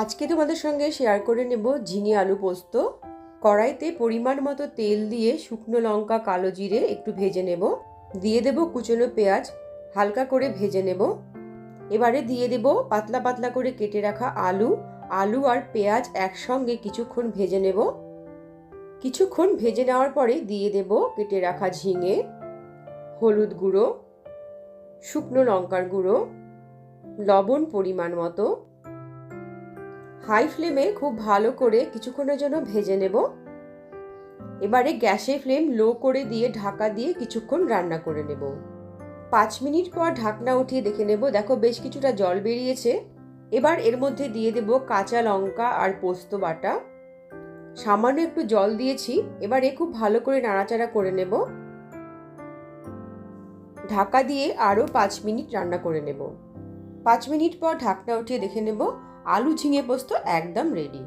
আজকে তোমাদের সঙ্গে শেয়ার করে নেব ঝিঙে আলু পোস্ত। কড়াইতে পরিমাণ মতো তেল দিয়ে শুকনো লঙ্কা, কালো জিরে একটু ভেজে নেব। দিয়ে দেব কুচনো পেঁয়াজ, হালকা করে ভেজে নেব। এবারে দিয়ে দেব পাতলা পাতলা করে কেটে রাখা আলু। আলু আর পেঁয়াজ একসঙ্গে কিছুক্ষণ ভেজে নেব। কিছুক্ষণ ভেজে নেওয়ার পরে দিয়ে দেব কেটে রাখা ঝিঙে, হলুদ গুঁড়ো, শুকনো লঙ্কার গুঁড়ো, লবণ পরিমাণ মতো। হাই ফ্লেমে খুব ভালো করে কিছুক্ষণের জন্য ভেজে নেব। এবারে গ্যাসের ফ্লেম লো করে দিয়ে ঢাকা দিয়ে কিছুক্ষণ রান্না করে নেব। পাঁচ মিনিট পর ঢাকনা উঠিয়ে দেখে নেব, দেখো বেশ কিছুটা জল বেরিয়েছে। এবার এর মধ্যে দিয়ে দেব কাঁচা লঙ্কা আর পোস্ত বাটা। সামান্য একটু জল দিয়েছি, এবারে খুব ভালো করে নাড়াচাড়া করে নেব। ঢাকা দিয়ে আরও পাঁচ মিনিট রান্না করে নেব। পাঁচ মিনিট পর ঢাকনা উঠিয়ে দেখে নেব আলু ঝিঙে পোস্ত একদম রেডি